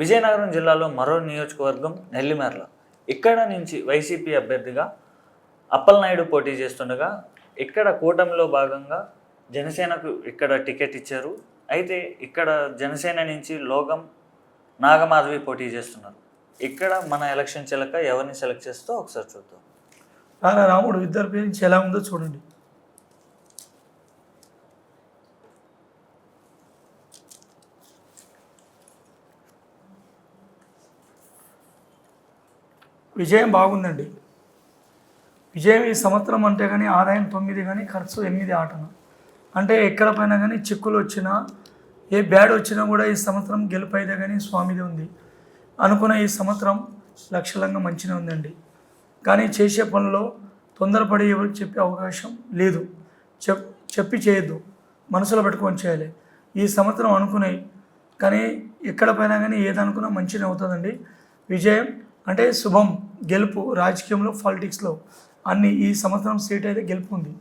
విజయనగరం జిల్లాలో మరో నియోజకవర్గం నెల్లిమర్ల. ఇక్కడ నుంచి వైసీపీ అభ్యర్థిగా అప్పలనాయుడు పోటీ చేస్తుండగా ఇక్కడ కూటమిలో భాగంగా జనసేనకు ఇక్కడ టికెట్ ఇచ్చారు. అయితే ఇక్కడ జనసేన నుంచి లోగం నాగమాధవి పోటీ చేస్తున్నారు. ఇక్కడ మన ఎలక్షన్ చిలక ఎవరిని సెలెక్ట్ చేస్తో ఒకసారి చూద్దాం. రారా రాముడు ఇద్దరి గురించి ఎలా ఉందో చూడండి. విజయం బాగుందండి. విజయం ఈ సంవత్సరం అంటే కానీ ఆదాయం తొమ్మిది కానీ ఖర్చు ఎనిమిది ఆటన అంటే ఎక్కడ పైన కానీ చిక్కులు వచ్చినా ఏ బ్యాడ్ వచ్చినా కూడా ఈ సంవత్సరం గెలుపైదే కానీ స్వామిది ఉంది. అనుకున్న ఈ సంవత్సరం లక్షలంగా మంచిగా ఉందండి. కానీ చేసే పనిలో తొందరపడి ఎవరు చెప్పే అవకాశం లేదు. చెప్ చెప్పి చేయొద్దు. మనసులో పెట్టుకొని చేయాలి. ఈ సంవత్సరం అనుకున్నాయి కానీ ఎక్కడ పైన కానీ ఏదనుకున్నా మంచిగా అవుతుందండి. విజయం అంటే శుభం. గెలుపు రాజకీయంలో పాలిటిక్స్లో అన్ని ఈ సంవత్సరం సీట్ అయితే గెలుపు ఉంది.